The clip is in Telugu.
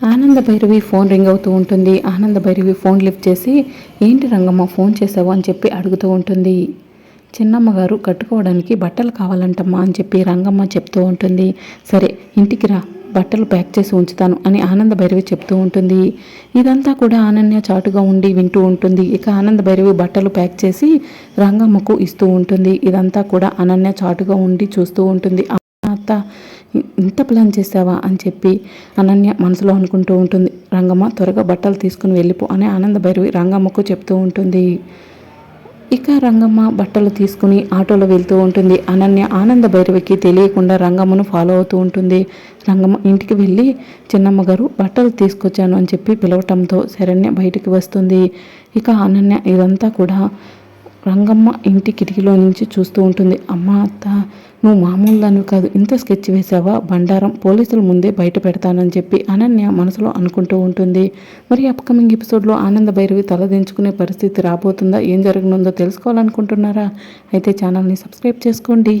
ఆనంద భైరవి ఫోన్ రింగ్ అవుతూ ఉంటుంది. ఆనంద భైరవి ఫోన్ లిఫ్ట్ చేసి ఏంటి రంగమ్మ ఫోన్ చేసావు? అని చెప్పి అడుగుతూ ఉంటుంది. చిన్నమ్మగారు కట్టుకోవడానికి బట్టలు కావాలంటమ్మా అని చెప్పి రంగమ్మ చెప్తూ ఉంటుంది. సరే ఇంటికి రా బట్టలు ప్యాక్ చేసి ఉంచుతాను అని ఆనంద భైరవి చెప్తూ ఉంటుంది. ఇదంతా కూడా అనన్య చాటుగా ఉండి వింటూ ఉంటుంది. ఇక ఆనంద భైరవి బట్టలు ప్యాక్ చేసి రంగమ్మకు ఇస్తూ ఉంటుంది. ఇదంతా కూడా అనన్య చాటుగా ఉండి చూస్తూ ఉంటుంది. అత్త ఇంత ప్లాన్ చేసావా అని చెప్పి అనన్య మనసులో అనుకుంటూ ఉంటుంది. రంగమ్మ త్వరగా బట్టలు తీసుకుని వెళ్ళిపో అని ఆనంద భైరవి రంగమ్మకు చెప్తూ ఉంటుంది. ఇక రంగమ్మ బట్టలు తీసుకుని ఆటోలో వెళ్తూ ఉంటుంది. అనన్య ఆనంద భైరవికి తెలియకుండా రంగమ్మను ఫాలో అవుతూ ఉంటుంది. రంగమ్మ ఇంటికి వెళ్ళి చిన్నమ్మ గారు బట్టలు తీసుకొచ్చాను అని చెప్పి పిలవటంతో శరణ్య బయటికి వస్తుంది. ఇక అనన్య ఇదంతా కూడా రంగమ్మ ఇంటి కిటికీలో నుంచి చూస్తూ ఉంటుంది. అమ్మ అత్త నువ్వు మామూలు దాన్ని కాదు. ఇంత స్కెచ్ వేసావా బండారం పోలీసుల ముందే బయట పెడతానని చెప్పి అనన్య మనసులో అనుకుంటూ ఉంటుంది. మరి అప్కమింగ్ ఎపిసోడ్లో ఆనంద భైరవి తలదించుకునే పరిస్థితి రాబోతుందా? ఏం జరగనుందో తెలుసుకోవాలనుకుంటున్నారా? అయితే ఛానల్ని సబ్స్క్రైబ్ చేసుకోండి.